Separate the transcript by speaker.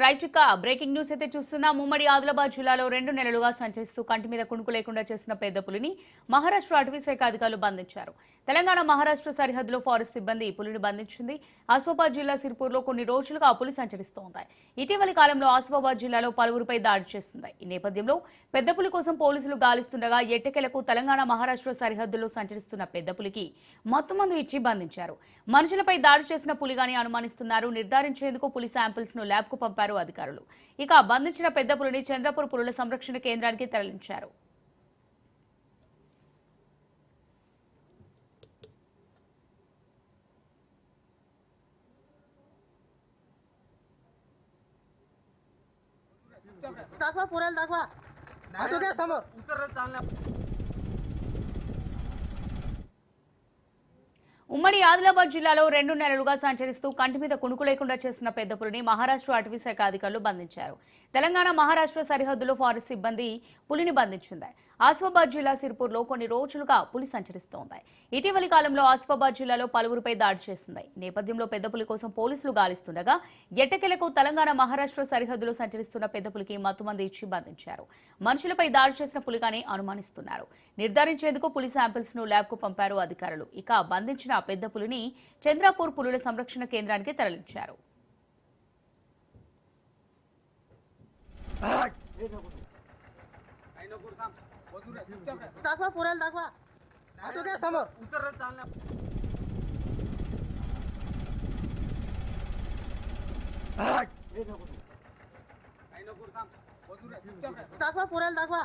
Speaker 1: రైచుక breaking news అయితే చూస్తున్నాం. ఉమ్మడి ఆదిలాబాద్ జిల్లాలో రెండు నెలలుగా సంచరిస్తూ కంటి మీద కుణుకు లేకుండా చేసిన పెద్ద పులిని మహారాష్ట్ర అటవీ శాఖ అధికారులు బంధించారు. తెలంగాణ మహారాష్ట్ర సరిహద్దులో ఫారెస్ట్ సిబ్బంది ఈ పులిని బంధించింది. ఆసిఫాబాద్ జిల్లా సిర్పూర్లో కొన్ని రోజులుగా ఆ పులి సంచరిస్తోంది. ఇటీవలి కాలంలో ఆసిఫాబాద్ జిల్లాలో పలువురిపై దాడి చేస్తుంది ఈ నేపథ్యంలో పెద్ద పులి కోసం పోలీసులు గాలిస్తుండగా ఎట్టకెలకు తెలంగాణ మహారాష్ట్ర సరిహద్దుల్లో సంచరిస్తున్న పెద్ద పులికి మొత్తం మందు ఇచ్చి బంధించారు. మనుషులపై దాడి చేసిన పులిగాని అనుమానిస్తున్నారు. నిర్ధారించేందుకు పులి శాంపిల్స్ను ల్యాబ్కు పంపారు. పంపారు అధికారులు ఇక బంధించిన పెద్ద పులిని చంద్రపూర్ పులుల సంరక్షణ కేంద్రానికి తరలించారు
Speaker 2: दाखवा पुराला दाखवा ऑटो द्या समोर
Speaker 3: उतर चालण्या
Speaker 1: ఉమ్మడి ఆదిలాబాద్ జిల్లాలో రెండు నెలలుగా సంచరిస్తూ కంటి మీద కుణుకు లేకుండా చేసిన పెద్ద పులిని మహారాష్ట్ర అటవీ శాఖ అధికారులు బంధించారు. తెలంగాణ మహారాష్ట్ర సరిహద్దులో ఫారెస్ట్ సిబ్బంది పులిని బంధించింది. ఆసిఫాబాద్ జిల్లా సిర్పూర్లో కొన్ని రోజులుగా పులి సంచరిస్తోంది. ఇటీవలి కాలంలో ఆసిఫాబాద్ జిల్లాలో పలువురిపై దాడి చేసింది. నేపథ్యంలో పెద్ద పులి కోసం పోలీసులు గాలిస్తుండగా ఎట్టకెలకు తెలంగాణ మహారాష్ట్ర సరిహద్దులో సంచరిస్తున్న పెద్ద పులికి మత్తుమంది ఇచ్చి బంధించారు. మనుషులపై దాడి చేసిన పులిగానే అనుమానిస్తున్నారు. నిర్ధారించేందుకు పులి శాంపిల్స్ను ల్యాబ్కు పంపారు అధికారులు. ఇక బంధించిన పెద్ద పులిని చంద్రాపూర్ పులుల సంరక్షణ కేంద్రానికి తరలించారు.
Speaker 3: काही
Speaker 2: दाखवा पुरायला दाखवा. आता काय समोर.
Speaker 3: उतर चालणार
Speaker 2: दाखवा पुरायला दाखवा.